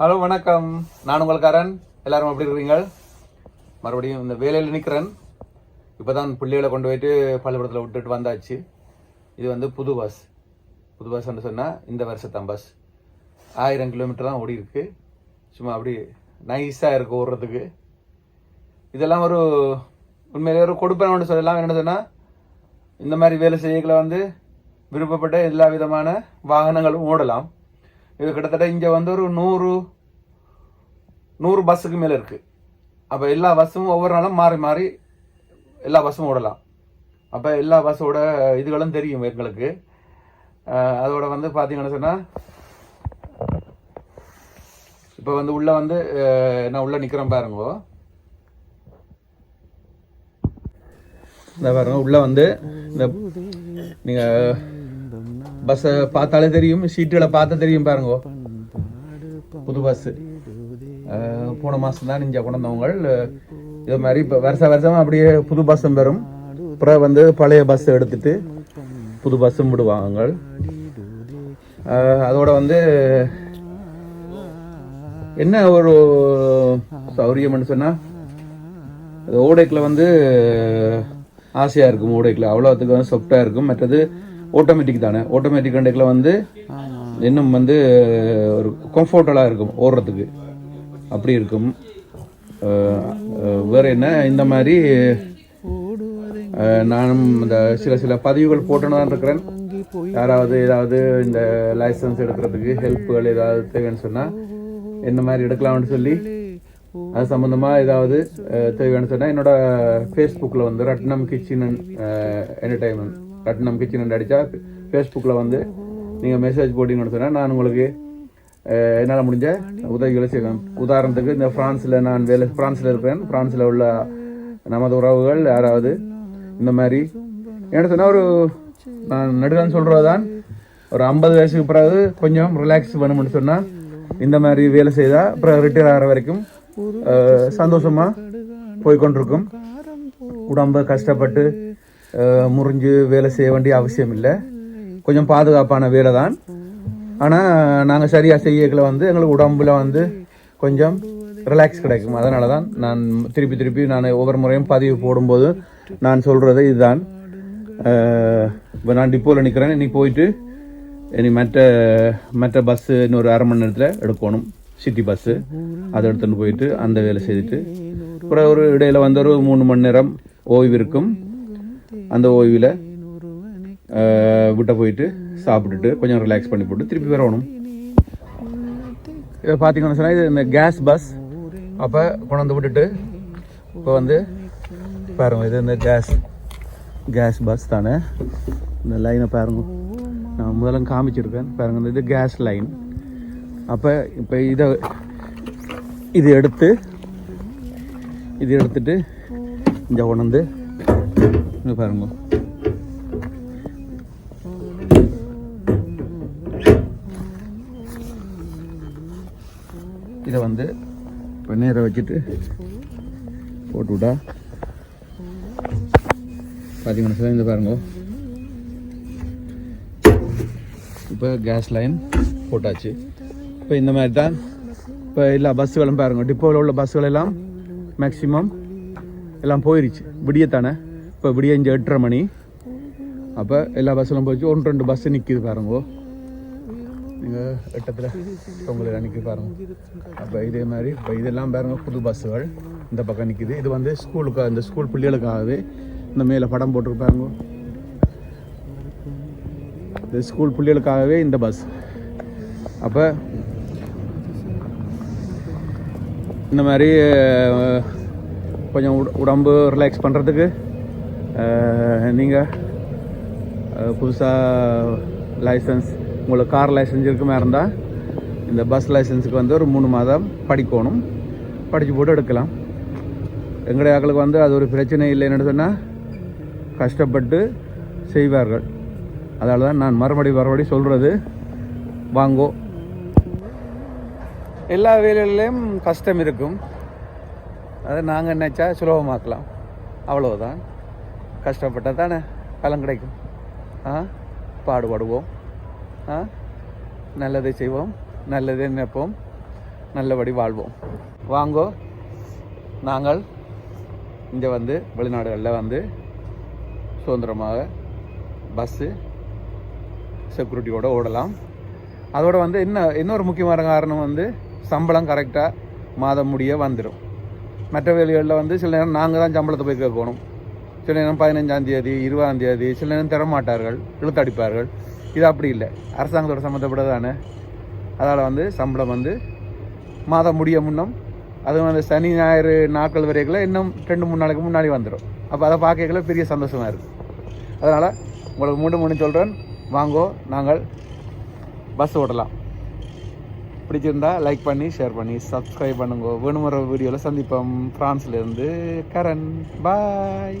Hello வணக்கம். நான் உங்களுக்காரன் எல்லாரும் எப்படி இருக்கிறீங்க மறுபடியும் இந்த வேலையில் நிற்கிறேன் இப்போ தான் பிள்ளைகளை கொண்டு போயிட்டு பள்ளிக்கூடத்தில் விட்டுட்டு வந்தாச்சு. இது வந்து புது பஸ். புது பஸ்ன்னு சொன்னால் இந்த வருஷத்தான் பஸ். ஆயிரம் கிலோமீட்டர் தான் ஓடி இருக்கு சும்மா அப்படி நைஸாக இருக்கு ஓடுறதுக்கு. இதெல்லாம் ஒரு உண்மையிலே ஒரு கொடுப்பேன் சொல்லலாம். என்ன சொன்னால் இந்த மாதிரி வேலை செய்யக்களை வந்து விருப்பப்பட்ட எல்லா விதமான வாகனங்களும் ஓடலாம். இது கிட்டத்தட்ட இங்கே வந்து ஒரு நூறு நூறு பஸ்ஸுக்கு மேலே இருக்குது அப்போ எல்லா பஸ்ஸும் ஒவ்வொரு நாளும் மாறி மாறி எல்லா பஸ்ஸும் ஓடலாம். அப்போ எல்லா பஸ்ஸோட இதுகளும் தெரியும் எங்களுக்கு. அதோட வந்து பார்த்தீங்கன்னு சொன்னால் இப்போ வந்து உள்ளே வந்து நான் உள்ளே நிற்கிறேன் பாருங்கோ. இந்த பாருங்க உள்ளே வந்து இந்த நீங்கள் பஸ்ஸை பார்த்தாலே தெரியும் சீட்டுகளை பார்த்தா தெரியும் பாருங்க. புது பஸ்ஸு போன மாதம் தான் இங்கே கொண்டவங்க இது மாதிரி இப்போ வருஷ வருஷம் அப்படியே புது பஸ்ஸும் பெறும். அப்புறம் வந்து பழைய பஸ் எடுத்துட்டு புது பஸ்ஸும் விடுவாங்க. அதோட வந்து என்ன ஒரு சௌரியம்னு சொன்னால் அது ஓடைக்கில் வந்து ஆசையாக இருக்கும் ஓடைக்கில் அவ்வளோத்துக்கு வந்து சொப்டாக இருக்கும். மற்றது ஆட்டோமேட்டிக் தானே? ஆட்டோமேட்டிக் கண்டைக்கில் வந்து இன்னும் வந்து ஒரு கம்ஃபர்டபுளாக இருக்கும் ஓடுறதுக்கு. அப்படி இருக்கும். வேறு என்ன? இந்த மாதிரி நானும் இந்த சில சில பதிவுகள் போட்டுன்னு தான் இருக்கிறேன். யாராவது ஏதாவது இந்த லைசன்ஸ் எடுக்கிறதுக்கு ஹெல்ப்புகள் ஏதாவது தேவைன்னு சொன்னால் என்ன மாதிரி எடுக்கலாம்னு சொல்லி அது சம்மந்தமாக ஏதாவது தேவைன்னு சொன்னால் என்னோட ஃபேஸ்புக்கில் வந்து Ratnam kitchen entertainment Ratnam kitchen அடித்தா ஃபேஸ்புக்கில் வந்து நீங்கள் மெசேஜ் போட்டிங்கன்னு சொன்னால் நான் உங்களுக்கு என்னால் முடிஞ்ச உதவிகளை செய்வேன். உதாரணத்துக்கு இந்த ஃப்ரான்ஸில் நான் வேலை ஃப்ரான்ஸில் இருக்கிறேன் ஃப்ரான்ஸில் உள்ள நமது உறவுகள் யாராவது இந்த மாதிரி. என்ன சொன்னால் ஒரு நான் நடுதான் சொல்கிறது தான் ஒரு ஐம்பது வயசுக்கு பிறகு கொஞ்சம் ரிலாக்ஸ் வேணும்னு சொன்னால் இந்த மாதிரி வேலை செய்தால் அப்புறம் ரிட்டையர் ஆகிற வரைக்கும் சந்தோஷமாக போய்கொண்டிருக்கும் உடம்பு உடம்ப கஷ்டப்பட்டு முறிஞ்சு வேலை செய்ய வேண்டிய அவசியம் இல்லை கொஞ்சம் பாதுகாப்பான வேலை தான் ஆனால் நாங்கள் சரியாக செய்யக்கில் வந்து எங்களுக்கு உடம்புல வந்து கொஞ்சம் ரிலாக்ஸ் கிடைக்கும். அதனால தான் நான் திருப்பி திருப்பி நான் ஒவ்வொரு முறையும் பதிவு போடும்போது நான் சொல்கிறது இதுதான். இப்போ நான் டிப்போவில் நிற்கிறேன் இன்னைக்கு போயிட்டு இனி மற்ற மற்ற பஸ்ஸு இன்னொரு அரை மணி நேரத்தில் எடுக்கணும். சிட்டி பஸ்ஸு அதை எடுத்துகிட்டு போயிட்டு அந்த வேலை செய்துட்டு அப்புறம் ஒரு இடையில் வந்து ஒரு மூணு மணி நேரம் ஓய்வு இருக்கும். அந்த ஓய்வில் விட்ட போயிட்டு சாப்பிட்டுட்டு கொஞ்சம் ரிலாக்ஸ் பண்ணி போட்டு திருப்பி வரணும் இதை பார்த்தீங்கன்னு சொன்னால் இது இந்த கேஸ் பஸ் அப்போ கொண்டாந்து விட்டுட்டு இப்போ வந்து பாருங்க இது இந்த கேஸ் கேஸ் பஸ் தானே? இந்த லைனை பாருங்க. நான் முதல்ல காமிச்சிருக்கேன் பாருங்க இந்த இது கேஸ் லைன் அப்போ இப்போ இதை இது எடுத்து இது எடுத்துட்டு இங்கே கொண்டு இங்கே பாருங்க. இதை வந்து இப்போ வச்சுட்டு போட்டு விட்டா பார்த்தீங்க சார் இந்த பாருங்க. இப்போ கேஸ் லைன் போட்டாச்சு. இப்போ இந்த மாதிரி தான் இப்போ எல்லா பஸ்ஸுகளும் பாருங்க. டிப்போவில் உள்ள பஸ்ஸுகள் எல்லாம் மேக்ஸிமம் எல்லாம் போயிருச்சு. விடியத்தானே? இப்போ விடிய இங்கே எட்டரை மணி. அப்போ எல்லா பஸ்ஸும் போயிடுச்சு ஒன்று ரெண்டு பஸ்ஸு நிற்கிது பாருங்கோ. நீங்கள் எட்டத்தில் உங்களுக்கு நிற்கிது பாருங்க. அப்போ இதே மாதிரி இப்போ இதெல்லாம் பாருங்க புது பஸ்ஸுகள் இந்த பக்கம் நிற்கிது இது வந்து ஸ்கூலுக்கு இந்த ஸ்கூல் பிள்ளைகளுக்காகவே இந்த மேலே படம் போட்டிருப்பாருங்க இந்த ஸ்கூல் பிள்ளைகளுக்காகவே இந்த பஸ் அப்போ இந்த மாதிரி கொஞ்சம் உடம்பு ரிலாக்ஸ் பண்ணுறதுக்கு நீங்கள் புதுசாக லைசன்ஸ் உங்களுக்கு கார் லைசன்ஸ் இருக்குமா இருந்தால் இந்த பஸ் லைசன்ஸுக்கு வந்து ஒரு மூணு மாதம் படிக்கணும். படித்து போட்டு எடுக்கலாம். எங்களுடைய ஆக்களுக்கு வந்து அது ஒரு பிரச்சனை இல்லைன்னு சொன்னால் கஷ்டப்பட்டு செய்வார்கள். அதால் தான் நான் மறுபடி மறுபடி சொல்கிறது வாங்கோ. எல்லா வேலைகளிலும் கஷ்டம் இருக்கும். அதை நாங்கள் நினச்சா சுலபமாக்கலாம். அவ்வளோதான் கஷ்டப்பட்டால் தானே பலன் கிடைக்கும். ஆ? பாடுபடுவோம் ஆ? நல்லதை செய்வோம். நல்லதை நினைப்போம். நல்லபடி வாழ்வோம். வாங்கோ. நாங்கள் இங்கே வந்து வெளிநாடுகளில் வந்து சுதந்திரமாக பஸ்ஸு செக்யூரிட்டியோடு ஓடலாம். அதோடு வந்து இன்னும் இன்னொரு முக்கியமான காரணம் வந்து சம்பளம் கரெக்டாக மாதம் முடிய வந்துடும் மற்ற வேலைகளில் வந்து சில நேரம் நாங்கள் தான் சம்பளத்தை போய் கேட்கணும். சில நேரம் பதினஞ்சாம் தேதி இருபதாம் தேதி சில நேரம் தரமாட்டார்கள் இழுத்தடிப்பார்கள். இது அப்படி இல்லை. அரசாங்கத்தோட சம்மந்தப்பட்டதானே. அதால் வந்து சம்பளம் வந்து மாதம் முடிய முன்னும் அதுவும் அந்த சனி ஞாயிறு நாட்கள் வரைக்குள்ள இன்னும் ரெண்டு மூணு நாளைக்கு முன்னாடி வந்துடும் அப்போ அதை பார்க்கல பெரிய சந்தோஷமாக இருக்குது அதனால் உங்களுக்கு மீண்டும் மீண்டும் சொல்கிறேன் வாங்கோ நாங்கள் பஸ் ஓடலாம் பிடிச்சிருந்தா லைக் பண்ணி ஷேர் பண்ணி சப்ஸ்கிரைப் பண்ணுங்க. வேணுமுறை வீடியோவில் சந்திப்போம். ஃப்ரான்ஸ்லேருந்து கரண். பாய்